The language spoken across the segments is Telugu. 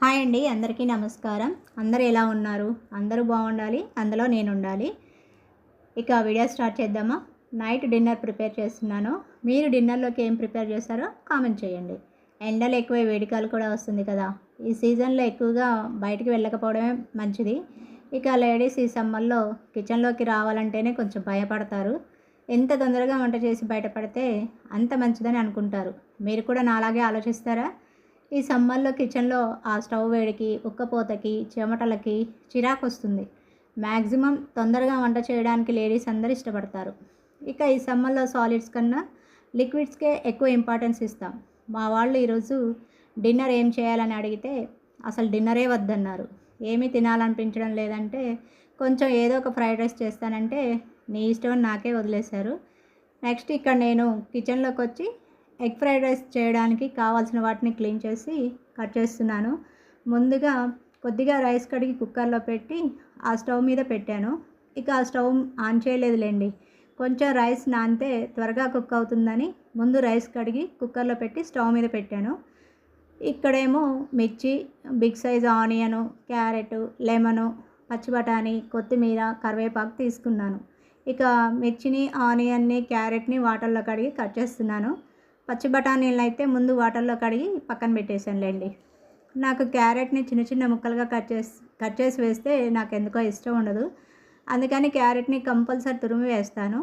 హాయ్ అండి అందరికీ నమస్కారం. అందరూ ఎలా ఉన్నారు? అందరూ బాగుండాలి అందులో నేను ఉండాలి ఇక వీడియో స్టార్ట్ చేద్దామా? నైట్ డిన్నర్ ప్రిపేర్ చేస్తున్నాను. మీరు డిన్నర్లోకి ఏం ప్రిపేర్ చేస్తారో కామెంట్ చేయండి. ఎండలు ఎక్కువ వేడికాలు కూడా వస్తుంది కదా. ఈ సీజన్లో ఎక్కువగా బయటికి వెళ్ళకపోవడమే మంచిది. ఇక లేడీస్ ఈ సమ్మర్లో కిచెన్లోకి రావాలంటేనే కొంచెం భయపడతారు. ఎంత తొందరగా వంట చేసి బయటపడితే అంత మంచిదని అనుకుంటారు. మీరు కూడా నాలాగే ఆలోచిస్తారా? ఈ సమ్మర్లో కిచెన్లో ఆ స్టవ్ వేడికి ఉక్కపోతకి చెమటలకి చిరాకు వస్తుంది మ్యాక్సిమం తొందరగా వంట చేయడానికి లేడీస్ అందరు ఇష్టపడతారు. ఇక ఈ సమ్మర్లో సాలిడ్స్ కన్నా లిక్విడ్స్కే ఎక్కువ ఇంపార్టెన్స్ ఇస్తాం. మా వాళ్ళు ఈరోజు డిన్నర్ ఏం చేయాలని అడిగితే అసలు డిన్నరే వద్దన్నారు. ఏమీ తినాలనిపించడం లేదంటే కొంచెం ఏదో ఒక ఫ్రైడ్ రైస్ చేస్తానంటే నీ ఇష్టం అని నాకే వదిలేశారు. నెక్స్ట్ ఇక్కడ నేను కిచెన్లోకి వచ్చి ఎగ్ ఫ్రైడ్ రైస్ చేయడానికి కావాల్సిన వాటిని క్లీన్ చేసి కట్ చేస్తున్నాను. ముందుగా కొద్దిగా రైస్ కడిగి కుక్కర్లో పెట్టి ఆ స్టవ్ మీద పెట్టాను. ఇక ఆ స్టవ్ ఆన్ చేయలేదులేండి. కొంచెం రైస్ నానితే త్వరగా కుక్ అవుతుందని ముందు రైస్ కడిగి కుక్కర్లో పెట్టి స్టవ్ మీద పెట్టాను. ఇక్కడేమో మిర్చి big size onion carrot lemon పచ్చి బఠానీ కొత్తిమీర కరివేపాకు తీసుకున్నాను. ఇక మిర్చిని ఆనియన్ని క్యారెట్ని వాటర్లో కడిగి కట్ చేస్తున్నాను. పచ్చి బఠానీలను అయితే ముందు వాటర్లో కడిగి పక్కన పెట్టేశానులేండి. నాకు క్యారెట్ని చిన్న చిన్న ముక్కలుగా కట్ చేసి కట్ చేసి వేస్తే నాకు ఎందుకో ఇష్టం ఉండదు. అందుకని క్యారెట్ని కంపల్సరీ తురిమి వేస్తాను.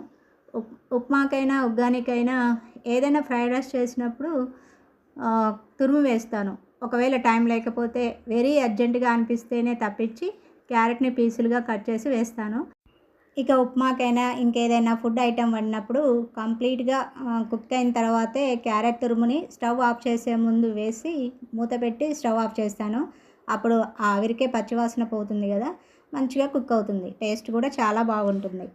ఉప్ ఉప్మాకైనా ఉగ్గానికైనా ఏదైనా ఫ్రైడ్ రైస్ చేసినప్పుడు తురుము వేస్తాను. ఒకవేళ టైం లేకపోతే వెరీ అర్జెంటుగా అనిపిస్తేనే తప్పించి క్యారెట్ని పీసులుగా కట్ చేసి వేస్తాను. ఇక ఉప్మాకైనా ఇంకేదైనా ఫుడ్ ఐటెం వండినప్పుడు కంప్లీట్గా కుక్ అయిన తర్వాతే క్యారెట్ తురుముని స్టవ్ ఆఫ్ చేసే ముందు వేసి మూత పెట్టి స్టవ్ ఆఫ్ చేస్తాను. అప్పుడు ఆవిరికే పచ్చివాసన పోతుంది కదా మంచిగా కుక్ అవుతుంది. టేస్ట్ కూడా చాలా బాగుంటుంది.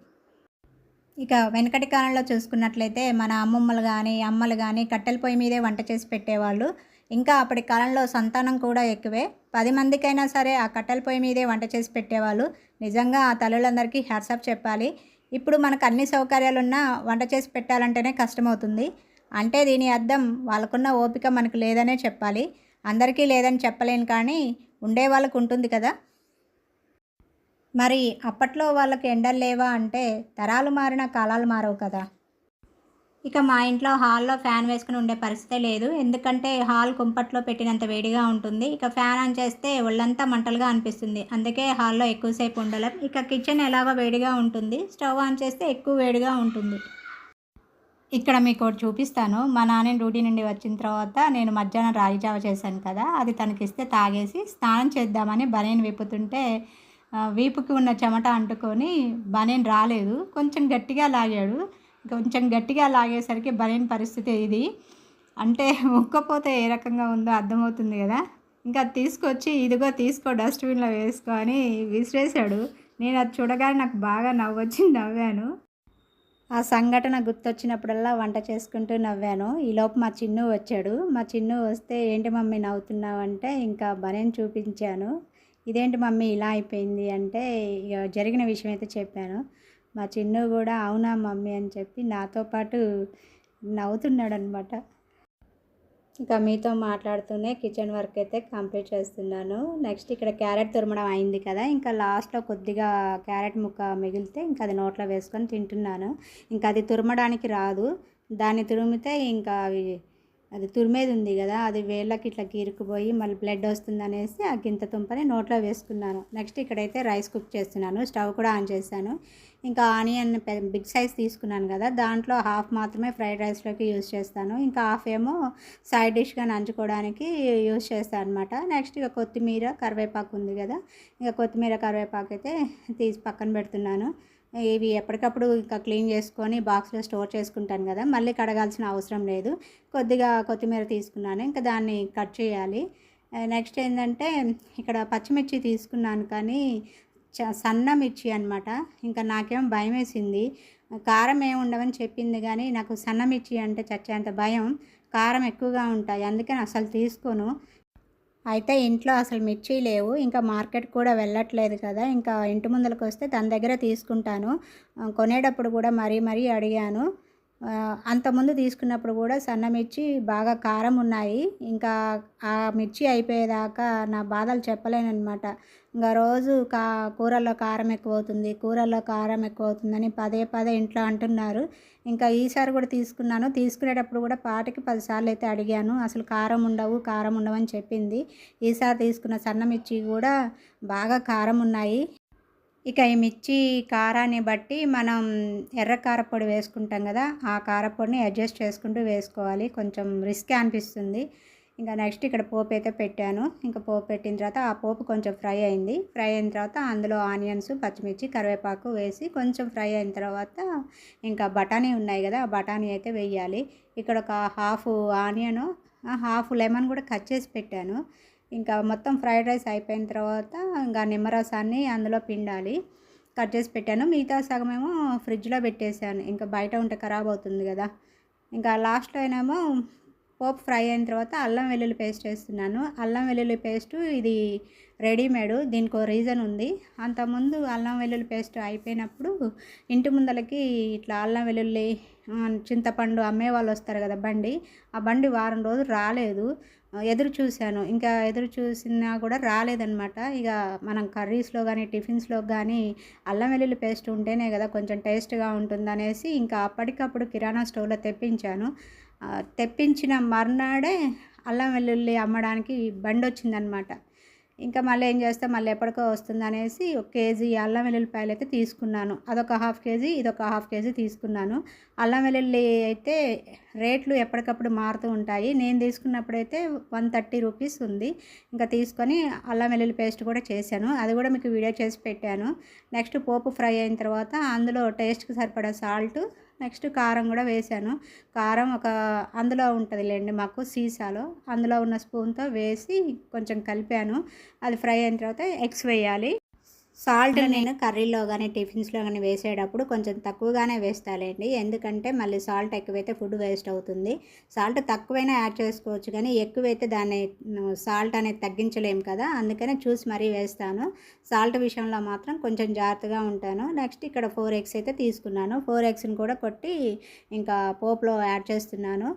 ఇక వెనకటి కాలంలో చూసుకున్నట్లయితే మన అమ్మమ్మలు కానీ అమ్మలు కానీ కట్టెల పొయ్యి మీదే వంట చేసి పెట్టేవాళ్ళు. ఇంకా అప్పటి కాలంలో సంతానం కూడా ఎక్కువే. పది మందికైనా సరే ఆ కట్టెల పొయ్యి మీదే వంట చేసి పెట్టేవాళ్ళు. నిజంగా ఆ తల్లులందరికీ హ్యాట్సాప్ చెప్పాలి. ఇప్పుడు మనకు అన్ని సౌకర్యాలు ఉన్నా వంట చేసి పెట్టాలంటేనే కష్టమవుతుంది. అంటే దీని అర్థం వాళ్ళకున్న ఓపిక మనకు లేదనే చెప్పాలి. అందరికీ లేదని చెప్పలేను కానీ ఉండే వాళ్ళకు ఉంటుంది కదా. మరి అప్పట్లో వాళ్ళకి ఎండలు లేవా అంటే తరాలు మారిన కాలాలు మారవు కదా. ఇక మా ఇంట్లో హాల్లో ఫ్యాన్ వేసుకుని ఉండే పరిస్థితే లేదు. ఎందుకంటే హాల్ కుంపట్లో పెట్టినంత వేడిగా ఉంటుంది. ఇక ఫ్యాన్ ఆన్ చేస్తే ఒళ్ళంతా మంటలుగా అనిపిస్తుంది. అందుకే హాల్లో ఎక్కువసేపు ఉండలేం. ఇక కిచెన్ ఎలాగో వేడిగా ఉంటుంది. స్టవ్ ఆన్ చేస్తే ఎక్కువ వేడిగా ఉంటుంది. ఇక్కడ మీకు ఒకటి చూపిస్తాను. మా నాన్న డ్యూటీ నుండి వచ్చిన తర్వాత నేను మధ్యాహ్నం రాగి జావ చేశాను కదా అది తనకిస్తే తాగేసి స్నానం చేద్దామని బనీన్ విప్పుతుంటే వీపుకి ఉన్న చెమట అంటుకొని బనీన్ రాలేదు. కొంచెం గట్టిగా లాగాడు. కొంచెం గట్టిగా లాగేసరికి బలైన పరిస్థితి ఇది. అంటే ఉక్కపోతే ఏ రకంగా ఉందో అర్థమవుతుంది కదా. ఇంకా అది తీసుకొచ్చి ఇదిగో తీసుకో డస్ట్బిన్లో వేసుకో అని విసిరేశాడు. నేను అది చూడగానే నాకు బాగా నవ్వొచ్చి నవ్వాను. ఆ సంఘటన గుర్తొచ్చినప్పుడల్లా వంట చేసుకుంటూ నవ్వాను. ఈలోపు మా చిన్ను వచ్చాడు. మా చిన్ను వస్తే ఏంటి మమ్మీ నవ్వుతున్నావు అంటే ఇంకా బనేని చూపించాను. ఇదేంటి మమ్మీ ఇలా అయిపోయింది? అంటే ఇక జరిగిన విషయం అయితే చెప్పాను. మా చిన్ను కూడా అవునా మమ్మీ అని చెప్పి నాతో పాటు నవ్వుతున్నాడు అనమాట ఇంకా మీతో మాట్లాడుతూనే కిచెన్ వర్క్ అయితే కంప్లీట్ చేస్తున్నాను. నెక్స్ట్ ఇక్కడ క్యారెట్ తురమడం అయింది కదా ఇంకా లాస్ట్లో కొద్దిగా క్యారెట్ ముక్క మిగిలితే ఇంకా అది నోట్లో వేసుకొని తింటున్నాను. ఇంకా అది తురమడానికి రాదు. దాన్ని తురిమితే ఇంకా అవి అది తురిమేది ఉంది కదా అది వేళ్ళకి ఇట్లా గీరుకుపోయి మళ్ళీ బ్లడ్ వస్తుంది అనేసి ఆ గింత తుంపని నోట్లో వేసుకున్నాను. నెక్స్ట్ ఇక్కడైతే రైస్ కుక్ చేస్తున్నాను స్టవ్ కూడా ఆన్ చేశాను. ఇంకా ఆనియన్ బిగ్ సైజ్ తీసుకున్నాను కదా దాంట్లో హాఫ్ మాత్రమే ఫ్రైడ్ రైస్లోకి యూజ్ చేస్తాను. ఇంకా హాఫ్ ఏమో సైడ్ డిష్గా నంచుకోవడానికి యూజ్ చేస్తాను అనమాట నెక్స్ట్ ఇక కొత్తిమీర కరివేపాకు ఉంది కదా ఇంకా కొత్తిమీర కరివేపాకు అయితే తీసి పక్కన పెడుతున్నాను. ఇవి ఎప్పటికప్పుడు ఇంకా క్లీన్ చేసుకొని బాక్స్లో స్టోర్ చేసుకుంటాను కదా మళ్ళీ కడగాల్సిన అవసరం లేదు. కొద్దిగా కొత్తిమీర తీసుకున్నాను ఇంకా దాన్ని కట్ చేయాలి. నెక్స్ట్ ఏంటంటే ఇక్కడ పచ్చిమిర్చి తీసుకున్నాను కానీ చ సన్న మిర్చి అనమాట ఇంకా నాకేం భయం వేసింది. కారం ఏమి ఉండవని చెప్పింది కానీ నాకు సన్న మిర్చి అంటే చచ్చేంత భయం. కారం ఎక్కువగా ఉంటాయి అందుకని అసలు తీసుకోను. అయితే ఇంట్లో అసలు మిర్చి లేవు. ఇంకా మార్కెట్ కూడా వెళ్ళట్లేదు కదా. ఇంకా ఇంటి ముందరకు వస్తే తన దగ్గర తీసుకుంటాను. కొనేటప్పుడు కూడా మరీ మరీ అడిగాను. అంతకుముందు తీసుకున్నప్పుడు కూడా సన్న మిర్చి బాగా కారం ఉన్నాయి. ఇంకా ఆ మిర్చి అయిపోయేదాకా నా బాధలు చెప్పలేనమాట ఇంకా రోజు కా కూరల్లో కారం ఎక్కువ అవుతుంది కూరల్లో కారం ఎక్కువ అవుతుందని పదే పదే ఇంట్లో అంటున్నారు. ఇంకా ఈసారి కూడా తీసుకున్నాను. తీసుకునేటప్పుడు కూడా పాటికి పదిసార్లు అయితే అడిగాను. అసలు కారం ఉండవు కారం ఉండవని చెప్పింది. ఈసారి తీసుకున్న సన్న మిర్చి కూడా బాగా కారం ఉన్నాయి. ఇక ఈ మిర్చి కారాన్ని బట్టి మనం ఎర్ర కారపొడి వేసుకుంటాం కదా ఆ కారపొడిని అడ్జస్ట్ చేసుకుంటూ వేసుకోవాలి. కొంచెం రిస్క్ అనిపిస్తుంది. ఇంకా నెక్స్ట్ ఇక్కడ పోపు అయితే పెట్టాను. ఇంకా పోపు పెట్టిన తర్వాత ఆ పోపు కొంచెం ఫ్రై అయింది. ఫ్రై అయిన తర్వాత అందులో ఆనియన్స్ పచ్చిమిర్చి కరివేపాకు వేసి కొంచెం ఫ్రై అయిన తర్వాత ఇంకా బఠానీ ఉన్నాయి కదా ఆ బఠానీ అయితే వేయాలి. ఇక్కడ ఒక హాఫ్ ఆనియను హాఫ్ లెమన్ కూడా కట్ చేసి పెట్టాను. ఇంకా మొత్తం ఫ్రైడ్ రైస్ అయిపోయిన తర్వాత ఇంకా నిమ్మరసాన్ని అందులో పిండాలి. కట్ చేసి పెట్టాను. మిగతా సగం ఏమో ఫ్రిడ్జ్లో పెట్టేశాను. ఇంకా బయట ఉంటే ఖరాబ్ అవుతుంది కదా. ఇంకా లాస్ట్లో ఏమో పోపు ఫ్రై అయిన తర్వాత అల్లం వెల్లుల్లి పేస్ట్ వేస్తున్నాను. అల్లం వెల్లుల్లి పేస్ట్ ఇది రెడీమేడ్. దీనికి రీజన్ ఉంది. అంతకుముందు అల్లం వెల్లుల్లి పేస్ట్ అయిపోయినప్పుడు ఇంటి ముందలకి ఇట్లా అల్లం వెల్లుల్లి చింతపండు అమ్మే వాళ్ళు వస్తారు కదా బండి. ఆ బండి వారం రోజులు రాలేదు. ఎదురు చూశాను. ఇంకా ఎదురు చూసినా కూడా రాలేదన్నమాట. ఇక మనం కర్రీస్లో కానీ టిఫిన్స్లో కానీ అల్లం వెల్లుల్లి పేస్ట్ ఉంటేనే కదా కొంచెం టేస్ట్గా ఉంటుందనేసి ఇంకా అప్పటికప్పుడు కిరాణా స్టోర్లో తెప్పించాను. తెప్పించిన మర్నాడే అల్లం వెల్లుల్లి అమ్మడానికి బండి వచ్చిందనమాట ఇంకా మళ్ళీ ఏం చేస్తే మళ్ళీ ఎప్పటికో వస్తుంది అనేసి ఒక కేజీ అల్లం వెల్లుల్లిపాయలు అయితే తీసుకున్నాను. అదొక హాఫ్ కేజీ ఇదొక హాఫ్ కేజీ తీసుకున్నాను. అల్లం వెల్లుల్లి అయితే రేట్లు ఎప్పటికప్పుడు మారుతూ ఉంటాయి. నేను తీసుకున్నప్పుడైతే వన్ థర్టీ రూపీస్ ఉంది. ఇంకా తీసుకొని అల్లం వెల్లుల్లి పేస్ట్ కూడా చేశాను. అది కూడా మీకు వీడియో చేసి పెట్టాను. నెక్స్ట్ పోపు ఫ్రై అయిన తర్వాత అందులో టేస్ట్కి సరిపడా సాల్ట్ నెక్స్ట్ కారం కూడా వేసాను కారం ఒక అందులో ఉంటుంది లేండి మాకు సీసాలో. అందులో ఉన్న స్పూన్తో వేసి కొంచెం కలిపాను. అది ఫ్రై అయిన తర్వాత ఎగ్స్ వేయాలి. సాల్ట్ నేను కర్రీలో కానీ టిఫిన్స్లో కానీ వేసేటప్పుడు కొంచెం తక్కువగానే వేస్తాలేండి. ఎందుకంటే మళ్ళీ సాల్ట్ ఎక్కువైతే ఫుడ్ వేస్ట్ అవుతుంది. సాల్ట్ తక్కువైనా యాడ్ చేసుకోవచ్చు కానీ ఎక్కువైతే దాన్ని సాల్ట్ అనేది తగ్గించలేము కదా. అందుకనే చూసి మరీ వేస్తాను. సాల్ట్ విషయంలో మాత్రం కొంచెం జాగ్రత్తగా ఉంటాను. నెక్స్ట్ ఇక్కడ ఫోర్ ఎగ్స్ అయితే తీసుకున్నాను. ఫోర్ ఎగ్స్ని కూడా కొట్టి ఇంకా పోపులో యాడ్ చేస్తున్నాను.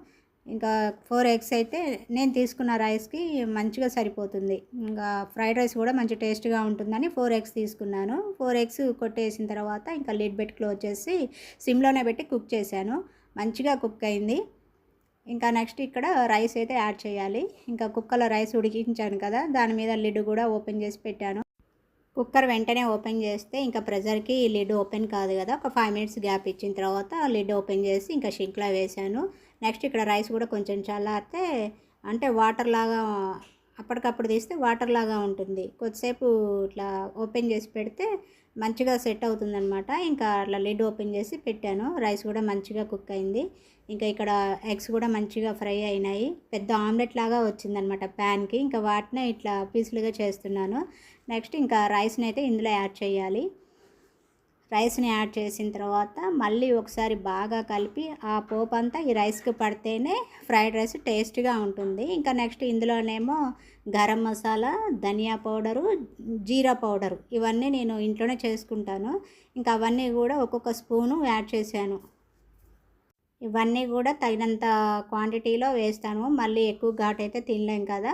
ఇంకా ఫోర్ ఎగ్స్ అయితే నేను తీసుకున్న రైస్కి మంచిగా సరిపోతుంది. ఇంకా ఫ్రైడ్ రైస్ కూడా మంచి టేస్ట్గా ఉంటుందని ఫోర్ ఎగ్స్ తీసుకున్నాను. ఫోర్ ఎగ్స్ కొట్టేసిన తర్వాత ఇంకా లిడ్ పెట్టి క్లోజ్ చేసి సిమ్లోనే పెట్టి కుక్ చేశాను. మంచిగా కుక్ అయింది. ఇంకా నెక్స్ట్ ఇక్కడ రైస్ అయితే యాడ్ చేయాలి. ఇంకా కుక్కర్లో రైస్ ఉడికించాను కదా దాని మీద లిడ్ కూడా ఓపెన్ చేసి పెట్టాను. కుక్కర్ వెంటనే ఓపెన్ చేస్తే ఇంకా ప్రెజర్కి లిడ్ ఓపెన్ కాదు కదా ఒక ఫైవ్ మినిట్స్ గ్యాప్ ఇచ్చిన తర్వాత లిడ్ ఓపెన్ చేసి ఇంకా షింక్లో వేసాను నెక్స్ట్ ఇక్కడ రైస్ కూడా కొంచెం చల్లారితే అంటే వాటర్ లాగా అప్పటికప్పుడు తీస్తే వాటర్ లాగా ఉంటుంది. కొద్దిసేపు ఇట్లా ఓపెన్ చేసి పెడితే మంచిగా సెట్ అవుతుందనమాట ఇంకా అట్లా లిడ్ ఓపెన్ చేసి పెట్టాను. రైస్ కూడా మంచిగా కుక్ అయింది. ఇంకా ఇక్కడ ఎగ్స్ కూడా మంచిగా ఫ్రై అయినాయి. పెద్ద ఆమ్లెట్ లాగా వచ్చిందనమాట ప్యాన్కి. ఇంకా వాటినే ఇట్లా పీసులుగా చేస్తున్నాను. నెక్స్ట్ ఇంకా రైస్ని అయితే ఇందులో యాడ్ చేయాలి. రైస్ని యాడ్ చేసిన తర్వాత మళ్ళీ ఒకసారి బాగా కలిపి ఆ పోపు అంతా ఈ రైస్కి పడితేనే ఫ్రైడ్ రైస్ టేస్ట్గా ఉంటుంది. ఇంకా నెక్స్ట్ ఇందులోనేమో గరం మసాలా ధనియా పౌడరు జీరా పౌడరు ఇవన్నీ నేను ఇంట్లోనే చేసుకుంటాను. ఇంకా అవన్నీ కూడా ఒక్కొక్క స్పూను యాడ్ చేశాను. ఇవన్నీ కూడా తగినంత క్వాంటిటీలో వేస్తాను. మళ్ళీ ఎక్కువ ఘాట్ అయితే తినలేం కదా.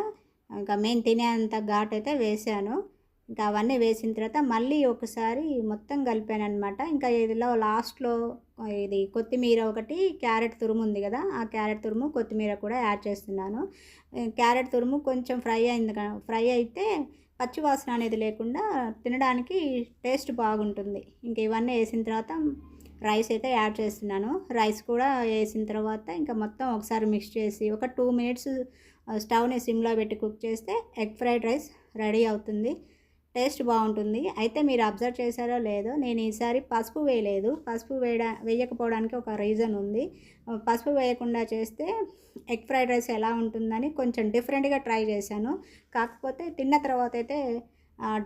ఇంకా మేము తినేంత ఘాట్ అయితే వేసాను. ఇంకా అవన్నీ వేసిన తర్వాత మళ్ళీ ఒకసారి మొత్తం కలిపాను అనమాట ఇంకా ఇదిలో లాస్ట్లో ఇది కొత్తిమీర ఒకటి క్యారెట్ తురుము ఉంది కదా ఆ క్యారెట్ తురుము కొత్తిమీర కూడా యాడ్ చేస్తున్నాను. క్యారెట్ తురుము కొంచెం ఫ్రై అయింది ఫ్రై అయితే పచ్చి వాసన అనేది లేకుండా తినడానికి టేస్ట్ బాగుంటుంది. ఇంక ఇవన్నీ వేసిన తర్వాత రైస్ అయితే యాడ్ చేస్తున్నాను. రైస్ కూడా వేసిన తర్వాత ఇంకా మొత్తం ఒకసారి మిక్స్ చేసి ఒక టూ మినిట్స్ స్టవ్ని సిమ్లో పెట్టి కుక్ చేస్తే ఎగ్ ఫ్రైడ్ రైస్ రెడీ అవుతుంది. టేస్ట్ బాగుంటుంది. అయితే మీరు అబ్జర్వ్ చేశారో లేదో నేను ఈసారి పసుపు వేయలేదు. పసుపు వేయడా వేయకపోవడానికి ఒక రీజన్ ఉంది. పసుపు వేయకుండా చేస్తే ఎగ్ ఫ్రైడ్ రైస్ ఎలా ఉంటుందని కొంచెం డిఫరెంట్గా ట్రై చేశాను. కాకపోతే తిన్న తర్వాత అయితే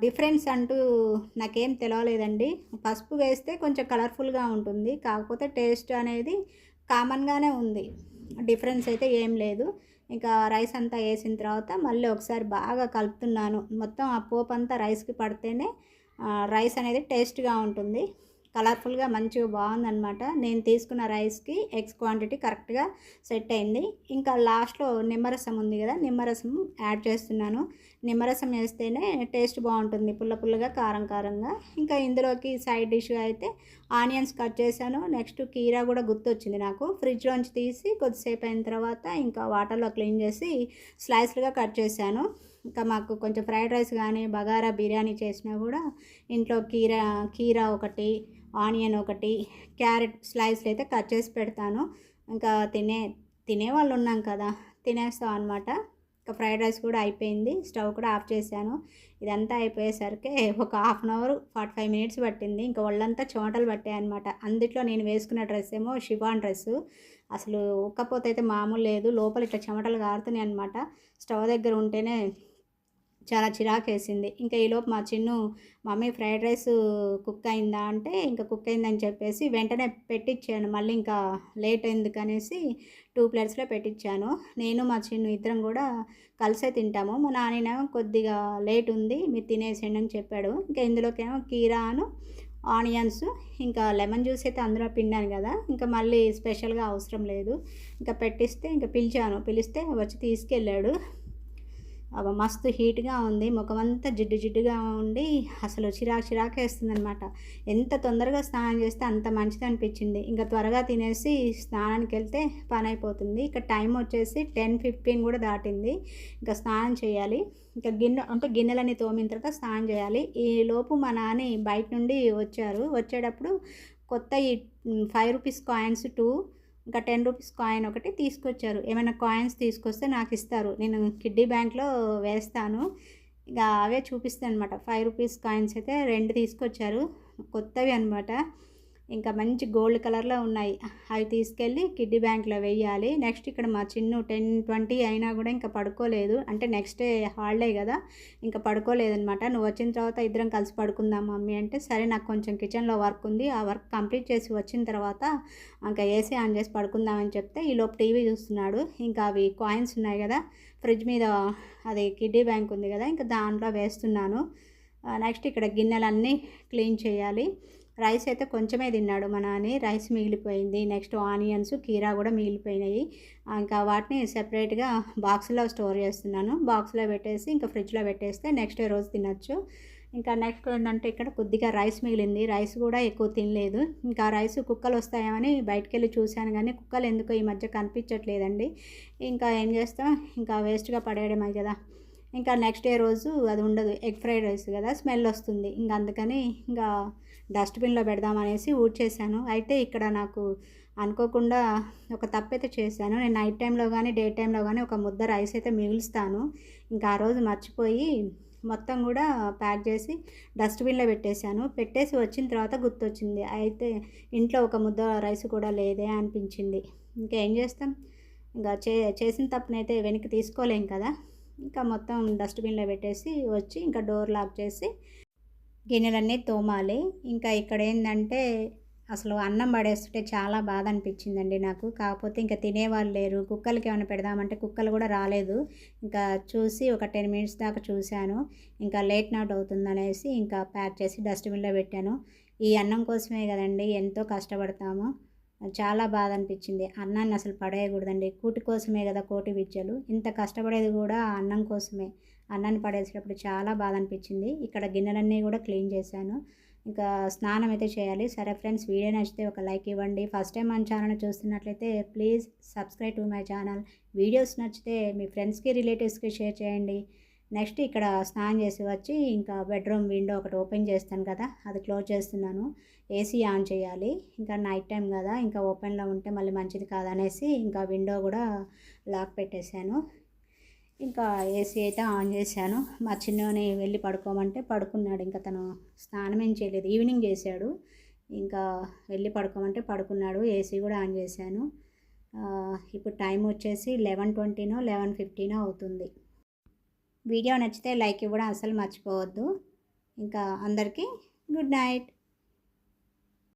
డిఫరెన్స్ అంటూ నాకేం తెలవలేదండి. పసుపు వేస్తే కొంచెం కలర్ఫుల్గా ఉంటుంది. కాకపోతే టేస్ట్ అనేది కామన్గానే ఉంది. డిఫరెన్స్ అయితే ఏం లేదు. ఇంకా రైస్ అంతా వేసిన తర్వాత మళ్ళీ ఒకసారి బాగా కలుపుతున్నాను. మొత్తం ఆ పోపు అంతా రైస్కి పడితేనే రైస్ అనేది టేస్ట్గా ఉంటుంది. కలర్ఫుల్గా మంచిగా బాగుందనమాట నేను తీసుకున్న రైస్కి ఎగ్స్ క్వాంటిటీ కరెక్ట్గా సెట్ అయింది. ఇంకా లాస్ట్లో నిమ్మరసం ఉంది కదా నిమ్మరసం యాడ్ చేస్తున్నాను. నిమ్మరసం వేస్తేనే టేస్ట్ బాగుంటుంది పుల్ల పుల్లగా కారం కారంగా. ఇంకా ఇందులోకి సైడ్ డిష్గా అయితే ఆనియన్స్ కట్ చేశాను. నెక్స్ట్ కీరా కూడా గుర్తొచ్చింది నాకు. ఫ్రిడ్జ్లోంచి తీసి కొద్దిసేపు అయిన తర్వాత ఇంకా వాటర్లో క్లీన్ చేసి స్లైస్లుగా కట్ చేశాను. ఇంకా మాకు కొంచెం ఫ్రైడ్ రైస్ కానీ బగారా బిర్యానీ చేసినా కూడా ఇంట్లో కీరా కీరా ఒకటి ఆనియన్ ఒకటి క్యారెట్ స్లైస్లు అయితే కట్ చేసి పెడతాను. ఇంకా తినే తినే వాళ్ళు ఉన్నాం కదా తినేస్తాం అనమాట ఇంకా ఫ్రైడ్ రైస్ కూడా అయిపోయింది స్టవ్ కూడా ఆఫ్ చేశాను. ఇదంతా అయిపోయేసరికి ఒక half an hour forty five minutes పట్టింది. ఇంకా ఒళ్ళంతా చెమటలు పట్టాయనమాట అందుట్లో నేను వేసుకున్న డ్రెస్ ఏమో షిఫాన్ డ్రెస్సు. అసలు ఉక్కపోతే అయితే మామూలు లేదు లోపల ఇట్లా చెమటలు కారుతున్నాయి అనమాట స్టవ్ దగ్గర ఉంటేనే చాలా చిరాకేసింది. ఇంకా ఈలోపు మా Chinnu mummy fried rice cook అయిందా? అంటే ఇంకా కుక్ అయిందని చెప్పేసి వెంటనే పెట్టించాను మళ్ళీ ఇంకా లేట్ ఎందుకు అనేసి టూ ప్లేట్స్లో పెట్టించాను నేను మా చిన్ను ఇద్దరం కూడా కలిసే తింటాము. మా నాన్ననేమో కొద్దిగా లేట్ ఉంది మీరు తినేసేయండి అని చెప్పాడు. ఇంకా ఇందులోకేమో కీరాను ఆనియన్స్ ఇంకా లెమన్ జ్యూస్ అయితే అందులో పిండాను కదా. ఇంకా మళ్ళీ స్పెషల్గా అవసరం లేదు. ఇంకా పెట్టిస్తే ఇంకా పిలిచాను. పిలిస్తే వచ్చి తీసుకెళ్ళాడు. మస్తు హీట్గా ఉంది. ముఖమంతా జిడ్డు జిడ్డుగా ఉండి అసలు చిరాకు చిరాకు వేస్తుంది అనమాట ఎంత తొందరగా స్నానం చేస్తే అంత మంచిది అనిపించింది. ఇంకా త్వరగా తినేసి స్నానానికి వెళ్తే పని అయిపోతుంది. ఇక టైం వచ్చేసి టెన్ ఫిఫ్టీన్ కూడా దాటింది. ఇంకా స్నానం చేయాలి. ఇంకా గిన్నె అంటే గిన్నెలన్నీ తోమిన తర్వాత స్నానం చేయాలి. ఈ లోపు మా నాని బయట నుండి వచ్చారు. వచ్చేటప్పుడు కొత్త ఈ ఫైవ్ రూపీస్ కాయిన్స్ టూ ఇంకా టెన్ రూపీస్ కాయిన్ ఒకటి తీసుకొచ్చారు. ఏమైనా కాయిన్స్ తీసుకొస్తే నాకు ఇస్తారు. నేను కిడ్డీ బ్యాంక్లో వేస్తాను. ఇక అవే చూపిస్తాను అనమాట ఫైవ్ రూపీస్ కాయిన్స్ అయితే రెండు తీసుకొచ్చారు. కొత్తవి అనమాట ఇంకా మంచి గోల్డ్ కలర్లో ఉన్నాయి. అవి తీసుకెళ్ళి కిడ్డీ బ్యాంక్లో వేయాలి. నెక్స్ట్ ఇక్కడ మా చిన్ను టెన్ ట్వంటీ అయినా కూడా ఇంకా పడుకోలేదు. అంటే నెక్స్ట్ డే హాలిడే కదా ఇంకా పడుకోలేదనమాట నువ్వు వచ్చిన తర్వాత ఇద్దరం కలిసి పడుకుందాం మమ్మీ అంటే సరే నాకు కొంచెం కిచెన్లో వర్క్ ఉంది. ఆ వర్క్ కంప్లీట్ చేసి వచ్చిన తర్వాత ఇంకా ఏసీ ఆన్ చేసి పడుకుందామని చెప్తే ఈలోపు టీవీ చూస్తున్నాడు. ఇంకా అవి కాయిన్స్ ఉన్నాయి కదా ఫ్రిడ్జ్ మీద అది కిడ్డీ బ్యాంక్ ఉంది కదా ఇంకా దాంట్లో వేస్తున్నాను. నెక్స్ట్ ఇక్కడ గిన్నెలన్నీ క్లీన్ చేయాలి. రైస్ అయితే కొంచెమే తిన్నాడు మా నాని. రైస్ మిగిలిపోయింది. నెక్స్ట్ ఆనియన్స్ కీరా కూడా మిగిలిపోయినాయి. ఇంకా వాటిని సెపరేట్గా బాక్స్లో స్టోర్ చేస్తున్నాను. బాక్స్లో పెట్టేసి ఇంకా ఫ్రిడ్జ్లో పెట్టేస్తే నెక్స్ట్ రోజు తినచ్చు. ఇంకా నెక్స్ట్ ఏంటంటే ఇక్కడ కొద్దిగా రైస్ మిగిలింది. రైస్ కూడా ఎక్కువ తినలేదు. ఇంకా రైస్ కుక్కలు వస్తాయని బయటకు వెళ్ళి చూశాను కానీ కుక్కలు ఎందుకో ఈ మధ్య కనిపించట్లేదండి. ఇంకా ఏం చేస్తాం? ఇంకా వేస్ట్గా పడేయడమే కదా. ఇంకా నెక్స్ట్ డే రోజు అది ఉండదు ఎగ్ ఫ్రైడ్ రైస్ కదా స్మెల్ వస్తుంది. ఇంకా అందుకని ఇంకా డస్ట్బిన్లో పెడదామనేసి ఊడ్చేసాను అయితే ఇక్కడ నాకు అనుకోకుండా ఒక తప్పైతే చేశాను. నేను నైట్ టైంలో కానీ డే టైంలో కానీ ఒక ముద్ద రైస్ అయితే మిగులుస్తాను. ఇంకా ఆ రోజు మర్చిపోయి మొత్తం కూడా ప్యాక్ చేసి డస్ట్బిన్లో పెట్టేశాను. పెట్టేసి వచ్చిన తర్వాత గుర్తొచ్చింది. అయితే ఇంట్లో ఒక ముద్ద రైస్ కూడా లేదే అనిపించింది. ఇంకా ఏం చేస్తాం? ఇంకా చే చేసిన తప్పునైతే వెనక్కి తీసుకోలేం కదా. ఇంకా మొత్తం డస్ట్బిన్లో పెట్టేసి వచ్చి ఇంకా డోర్ లాక్ చేసి గిన్నెలన్నీ తోమాలి. ఇంకా ఇక్కడ ఏంటంటే అసలు అన్నం పడేస్తుంటే చాలా బాధ అనిపించిందండి నాకు. కాకపోతే ఇంకా తినేవాళ్ళు లేరు. కుక్కలకి ఏమైనా పెడదామంటే కుక్కలు కూడా రాలేదు. ఇంకా చూసి ఒక టెన్ మినిట్స్ దాకా చూశాను. ఇంకా లేట్ నైట్ అవుతుందనేసి ఇంకా ప్యాక్ చేసి డస్ట్బిన్లో పెట్టాను. ఈ అన్నం కోసమే కదండి ఎంతో కష్టపడతాము. చాలా బాధ అనిపించింది అన్నాన్ని అసలు పడేయకూడదండి. కూటి కోసమే కదా కోటి విద్యలు. ఇంత కష్టపడేది కూడా అన్నం కోసమే. అన్నాన్ని పడేసేటప్పుడు చాలా బాధ అనిపించింది ఇక్కడ గిన్నెలన్నీ కూడా క్లీన్ చేశాను. ఇంకా స్నానం అయితే చేయాలి. సరే ఫ్రెండ్స్ వీడియో నచ్చితే ఒక లైక్ ఇవ్వండి. ఫస్ట్ టైం మన ఛానల్ చూస్తున్నట్లయితే please subscribe to my channel. Videos నచ్చితే మీ ఫ్రెండ్స్కి రిలేటివ్స్కి షేర్ చేయండి. నెక్స్ట్ ఇక్కడ స్నానం చేసి వచ్చి ఇంకా బెడ్రూమ్ విండో ఒకటి ఓపెన్ చేస్తాను కదా అది క్లోజ్ చేస్తున్నాను. ఏసీ ఆన్ చేయాలి. ఇంకా నైట్ టైం కదా ఇంకా ఓపెన్లో ఉంటే మళ్ళీ మంచిది కాదనేసి ఇంకా విండో కూడా లాక్ పెట్టేశాను. ఇంకా ఏసీ అయితే ఆన్ చేశాను. మా చిన్నోని వెళ్ళి పడుకోమంటే పడుకున్నాడు. ఇంకా తను స్నానం ఏం చేయలేదు. ఈవినింగ్ చేశాడు. ఇంకా వెళ్ళి పడుకోమంటే పడుకున్నాడు. ఏసీ కూడా ఆన్ చేశాను. ఇప్పుడు టైం వచ్చేసి లెవెన్ ట్వంటీనో లెవెన్ ఫిఫ్టీనో అవుతుంది. వీడియో నచ్చితే లైక్ ఇవ్వడం అసలు మర్చిపోవద్దు. ఇంకా అందరికీ గుడ్ నైట్.